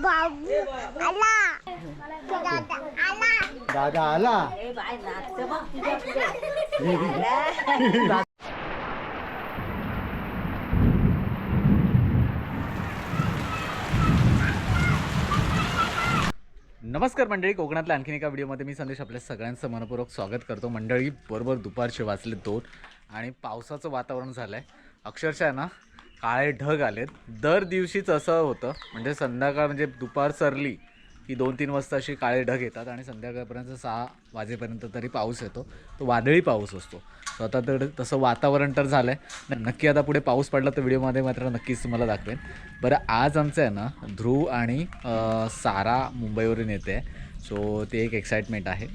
बाबू आला. दादा आला. दादा आला. नमस्कार मंडळी कोकणातल्या आणखीन एका व्हिडिओमध्ये मी संदेश आपल्या सगळ्यांचं मनपूर्वक स्वागत करतो. मंडळी बरोबर दुपारचे वाजले दोन आणि पावसाचं वातावरण झालं आहे अक्षरशः आहे ना काळे ढग आलेत. दर दिवशीच असं होतं म्हणजे संध्याकाळ म्हणजे दुपार सरली की दोन तीन वाजता अशी काळे ढग येतात आणि संध्याकाळपर्यंत सहा वाजेपर्यंत तरी पाऊस येतो. तो वादळी पाऊस असतो. सो आता तर तसं वातावरण तर झालं आहे नक्की आता पुढे पाऊस पडला तर व्हिडिओमध्ये मात्र नक्कीच तुम्हाला दाखवेन. बरं आज आमचं आहे ना ध्रुव आणि सारा मुंबईवरून येते. सो ते एक एक्साइटमेंट आहे.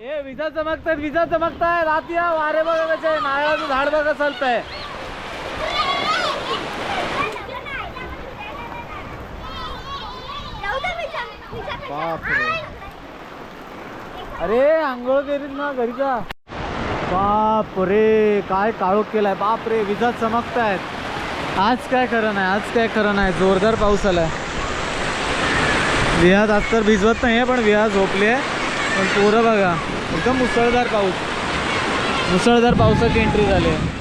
ए विजा चमकतायत विजा चमकताय. रातिया वारे बघा कसे नारळाचं झाड बघा चालतंय. बापरे. अरे आंघोळ केलीत ना घरीचा बाप रे काय काळोख केलाय. बाप रे विजा चमकतायत. आज काय खरं नाही आज काय खरं नाही. जोरदार पाऊस आलाय. विहात आज तर भिजवत नाही पण विहा झोपली आहे पण पोरं बघा एकदम मुसळधार पाऊस. मुसळधार पावसाची एंट्री झाली आहे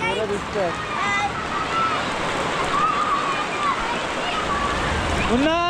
पोरं पुन्हा!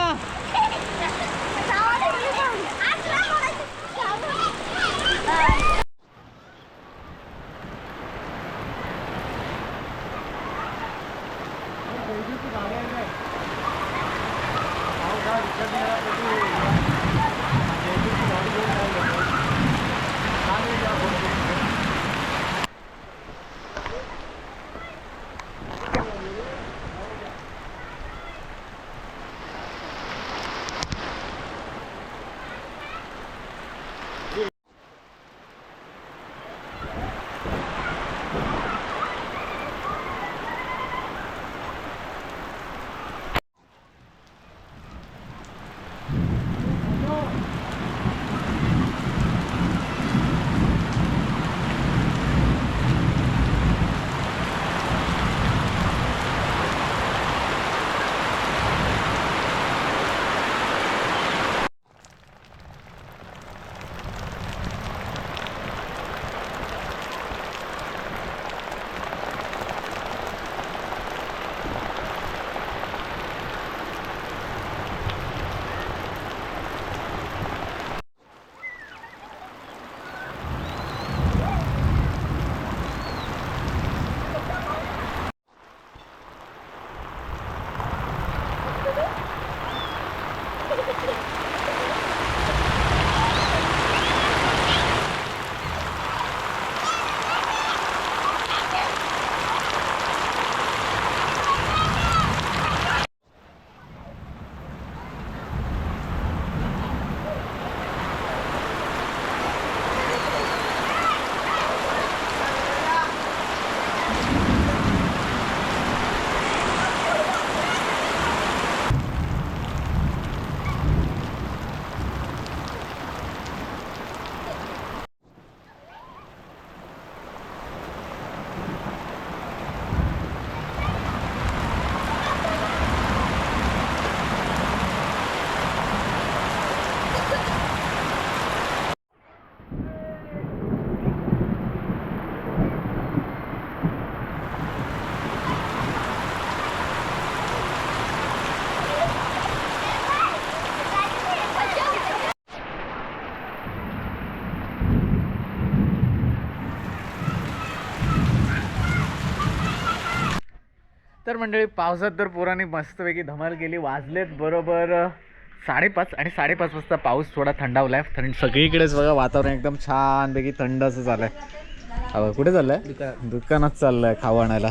तर मंडळी पावसात तर पोरांनी मस्तपैकी धमाल केली. वाजलेत बरोबर साडेपाच आणि साडेपाच वाजता पाऊस थोडा थंडावलाय. थंड सगळीकडेच बघा वातावरण एकदम छानपैकी थंड असं झालंय. अहो, कुठे चाललंय? दुकानात चाललंय खावं आणायला.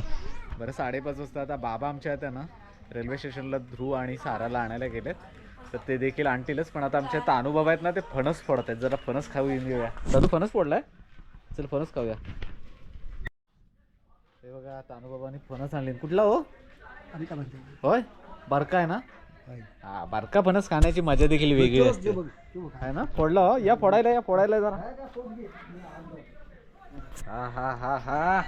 बरं साडेपाच वाजता आता बाबा आमच्या आहेत ना रेल्वे स्टेशनला ध्रुव आणि साराला आणायला गेलेत. तर ते देखील आणतीलच पण आता आमच्या तानू बाबा आहेत ना ते फणस फोडत आहेत जरा फणस खाऊ येऊन घेऊया दादू फणस फोडलाय? चल फणस खाऊया. हे बघा तानुबाबांनी फणस आणले. कुठला हो? होय? बारका आहे ना? हा बारका फणस खाण्याची मजा देखील वेगळी असते. आहे ना? फोडला हो? या फोडायला या फोडायला जरा. हा हा हा हा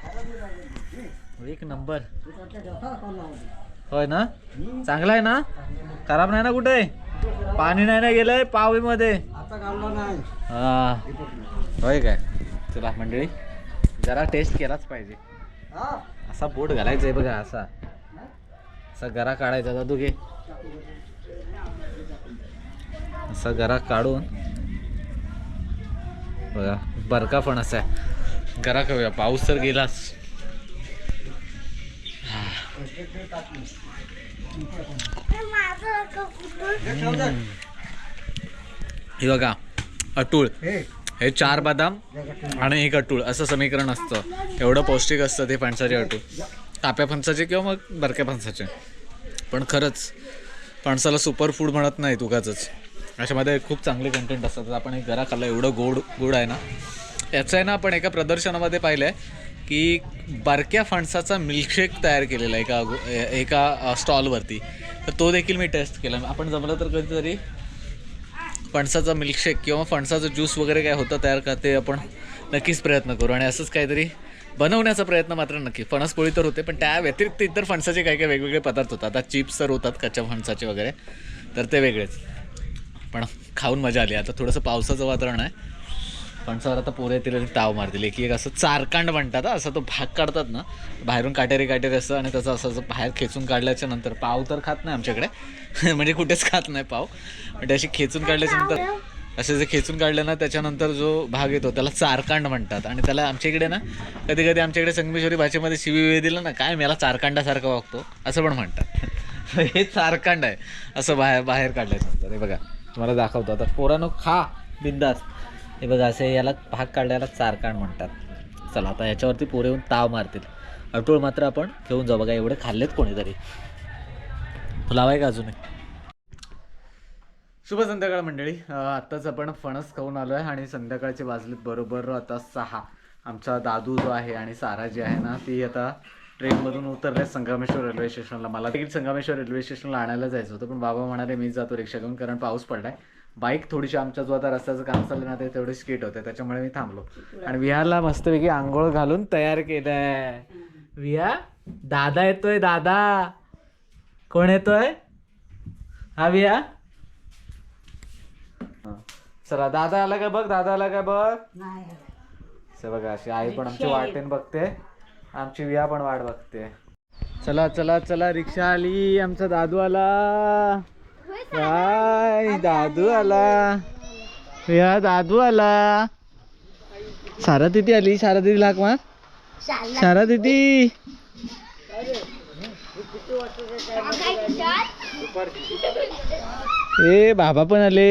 एक नंबर. होय ना? चांगला आहे ना? खराब नाही ना कुठे? पाणी नाही ना गेलंय पावीमध्ये. हा. होय काय? चला मंडळी जरा टेस्ट केलाच पाहिजे. असा बोट घालायचा आहे बघा असा. असा गरा काढायचा दादू घे. असा गरा काढून. बघा बरका पण असा आहे. गरा खाऊया पाऊस तर गेलाच. हे बघा अटूळ हे चार बदाम आणि एक अटूळ असं समीकरण असतं. एवढं पौष्टिक असतं ते फणसाचे अटूळ. काप्या फणसाचे किंवा मग बरक्या फणसाचे. पण खरंच फणसाला सुपर फूड म्हणत नाही तुगाचंच अशामध्ये खूप चांगले कंटेंट असतात. आपण एक घरा खाल्लं एवढं गोड गोड आहे ना. याचं आहे ना आपण एका प्रदर्शनामध्ये पाहिलं आहे की बारक्या फणसाचा मिल्कशेक तयार केलेला आहे एका एका स्टॉलवरती तर तो देखील मी टेस्ट केला. आपण जमलं तर कधीतरी फणसाचा मिल्कशेक किंवा फणसाचं ज्यूस वगैरे काय होतं तयार का ते आपण नक्कीच प्रयत्न करू. आणि असंच काहीतरी बनवण्याचा प्रयत्न मात्र नक्की. फणसपोळी तर होते पण त्या व्यतिरिक्त इतर फणसाचे काही काही वेगवेगळे पदार्थ होतात. आता चिप्स तर होतात कच्च्या फणसाचे वगैरे तर ते वेगळेच. पण खाऊन मजा आली. आता थोडंसं पावसाचं वातावरण आहे. फणसावर आता पोरे येतील आणि ताव मारतील. एक एक असं चारकांड म्हणतात असं असा तो भाग काढतात ना. बाहेरून काटेरी काटेरी असं आणि त्याचं असं असं बाहेर खेचून काढल्याच्या नंतर. पाव तर खात नाही आमच्याकडे. म्हणजे कुठेच खात नाही पाव. म्हणजे अशी खेचून काढल्याच्या नंतर असे जे खेचून काढले ना त्याच्यानंतर जो भाग येतो त्याला चारकांड म्हणतात. आणि त्याला आमच्या इकडे ना कधी कधी आमच्याकडे संगमेश्वरी भाषेमध्ये शिवी विवी दिलं ना काय मला चारकांडासारखा वागतो असं पण म्हणतात. हे चारकांड आहे. असं बाहेर बाहेर काढल्याच्या नंतर. हे बघा तुम्हाला दाखवतो. आता पोरानो खा बिंदास. हे बघा असे याला भाग काढल्याला चारकाण म्हणतात. चला आता याच्यावरती पोरे येऊन ताव मारतील. अटोळ मात्र आपण घेऊन जाऊ. बघा एवढे खाल्लेत कोणीतरी. तुला आहे का अजूनही शुभ संध्याकाळ मंडळी. आत्ताच आपण फणस खाऊन आलो आहे आणि संध्याकाळचे वाजलेत बरोबर आता सहा. आमचा दादू जो आहे आणि सारा जी आहे ना ती आता ट्रेनमधून उतरले संगमेश्वर रेल्वे स्टेशनला. मला देखील संगमेश्वर रेल्वे स्टेशनला आणायला जायचं होतं पण बाबा म्हणाले मी जातो रिक्षा घेऊन कारण पाऊस पडलाय. बाईक थोडीशी आमच्या जो आता रस्त्याचं काम चाललं ना ते तेवढे स्किट होते त्याच्यामुळे मी थांबलो. आणि विहारला मस्तपैकी आंघोळ घालून तयार केलंय. विहा दादा येतोय दादा. कोण येतोय? हा विहा. चला दादा आला का बघ दादा आला का बघ? बघा अशी आई पण आमची वाटेन बघते. आमची विया पण वाट बघते. चला चला चला रिक्षा आली आमचा दादू आला. काय दादू आला. विया दादू आला. सारा तिथे आली सारा दिदी लाग मा. सारा दिदी ए बाबा पण आले.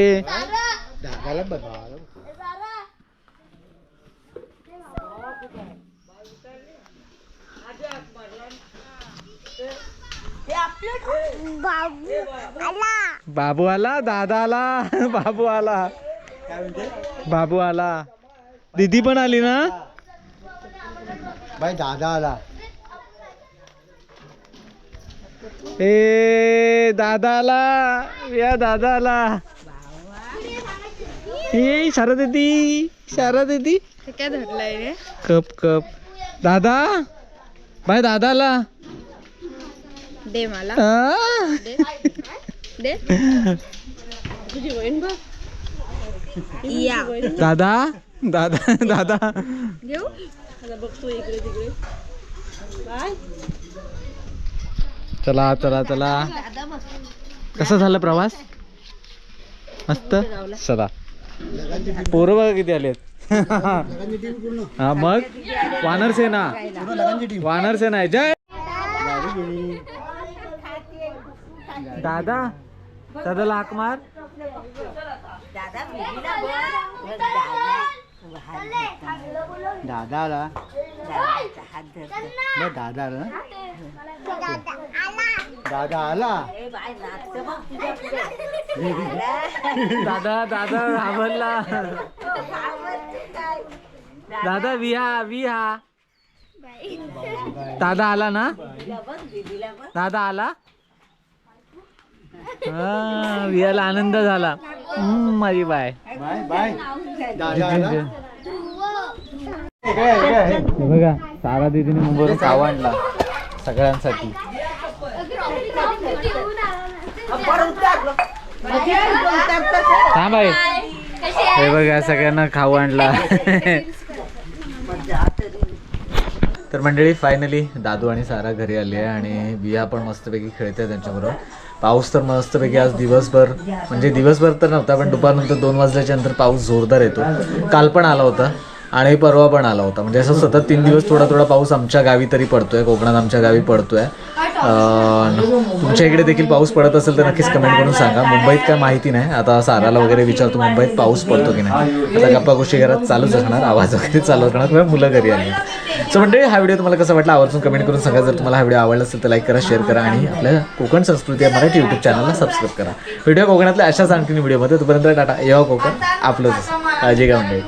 बाबू आला. बाबू आला दादा आला बाबू आला. बाबू आला. दीदी पण आली ना? बाई दादा आला. ए दादा आला. या दादा आला. ए शारदा दीदी शारदा दीदी काय धरलंय रे? Cup cup. दादा? बाय दादा आला. दे मला? दे. तुझी बहीण बघ. या. दादा दादा दादा. घेऊ? बघतो इकडे तिकडे. बाय. चला चला चला. कसा झाला प्रवास? मस्त? चला पोरं बघा किती आलेत. हा मग? वानर सेना वानर सेना आहे. जय! दादा दादा लाक मार. दादा आला. बघ दादा आला दादा आला. दादा दादा घाबरला दादा विहा विहा. दादा आला ना? दादा आला? हा आनंद झाला. हम्म, माझी बाय. Bye bye. दादा हे बघा सारा दिदीने मुंबईवरून खावा आणला सगळ्यांसाठी. थांब आहे हे बघा सगळ्यांना खाऊ आणला. तर मंडळी फायनली दादू आणि सारा घरी आली आहे आणि बिया पण मस्तपैकी खेळते त्यांच्याबरोबर. पाऊस तर मस्तपैकी आज दिवसभर म्हणजे दिवसभर तर नव्हता पण दुपारनंतर दोन वाजल्याच्या नंतर पाऊस जोरदार येतो. काल पण आला होता आणि परवा पण आला होता. म्हणजे असं सतत तीन दिवस थोडा थोडा पाऊस आमच्या गावी तरी पडतोय कोकणात आमच्या गावी पडतोय. तुमच्या इकडे देखील पाऊस पडत असेल तर नक्कीच कमेंट करून सांगा. मुंबईत काय माहिती नाही. आता साराला वगैरे विचारतो मुंबईत पाऊस पडतो की नाही. आता गप्पा गोष्टी घरात चालूच असणार. आवाज वगैरे चालू असणार. किंवा मुलं घरी आली. सो म्हणजे हा व्हिडिओ तुम्हाला कसा वाटला आवर्जून कमेंट करून सांगा. जर तुम्हाला हा व्हिडिओ आवडला असेल तर लाईक करा शेअर करा आणि आपल्या कोकण संस्कृती या मराठी यूट्यूब चॅनलला सबस्क्राईब करा. व्हिडिओ कोकणातल्या अशाच आणखी व्हिडिओमध्ये तोपर्यंत टाटा. येवा कोकण आपलंच. काळजी घ्या म्हणजे